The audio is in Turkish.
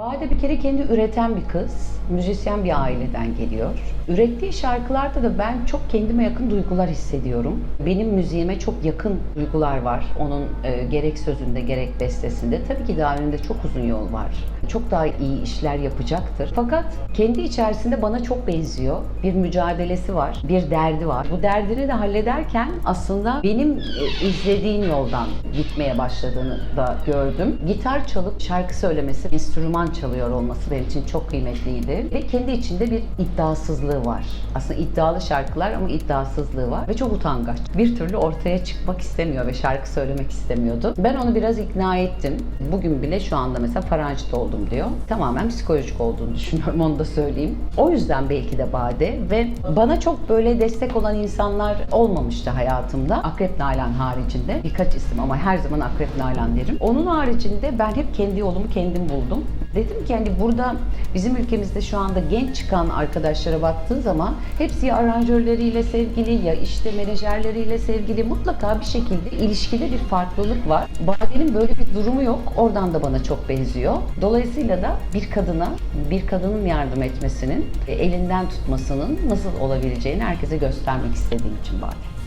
Bade bir kere kendi üreten bir kız, müzisyen bir aileden geliyor. Ürettiği şarkılarda da ben çok kendime yakın duygular hissediyorum. Benim müziğime çok yakın duygular var. Onun e, gerek sözünde gerek bestesinde. Tabii ki daha önünde çok uzun yol var. Çok daha iyi işler yapacaktır. Fakat kendi içerisinde bana çok benziyor. Bir mücadelesi var, bir derdi var. Bu derdini de hallederken aslında benim e, izlediğim yoldan gitmeye başladığını da gördüm. Gitar çalıp şarkı söylemesi, enstrüman çalıyor olması benim için çok kıymetliydi. Ve kendi içinde bir iddiasızlığı var. Aslında iddialı şarkılar ama iddiasızlığı var ve çok utangaç. Bir türlü ortaya çıkmak istemiyor ve şarkı söylemek istemiyordu. Ben onu biraz ikna ettim. Bugün bile şu anda mesela faranjit oldum diyor. Tamamen psikolojik olduğunu düşünüyorum onu da söyleyeyim. O yüzden belki de Bade ve bana çok böyle destek olan insanlar olmamıştı hayatımda. Akrep Nalan haricinde birkaç isim ama her zaman Akrep Nalan derim. Onun haricinde ben hep kendi yolumu kendim buldum. Dedim ki hani burada bizim ülkemizde şu anda genç çıkan arkadaşlara baktığı zaman hepsi ya aranjörleriyle sevgili ya işte menajerleriyle sevgili mutlaka bir şekilde ilişkide bir farklılık var. Bade'nin böyle bir durumu yok. Oradan da bana çok benziyor. Dolayısıyla da bir kadına, bir kadının yardım etmesinin, e, elinden tutmasının nasıl olabileceğini herkese göstermek istediğim için Bade.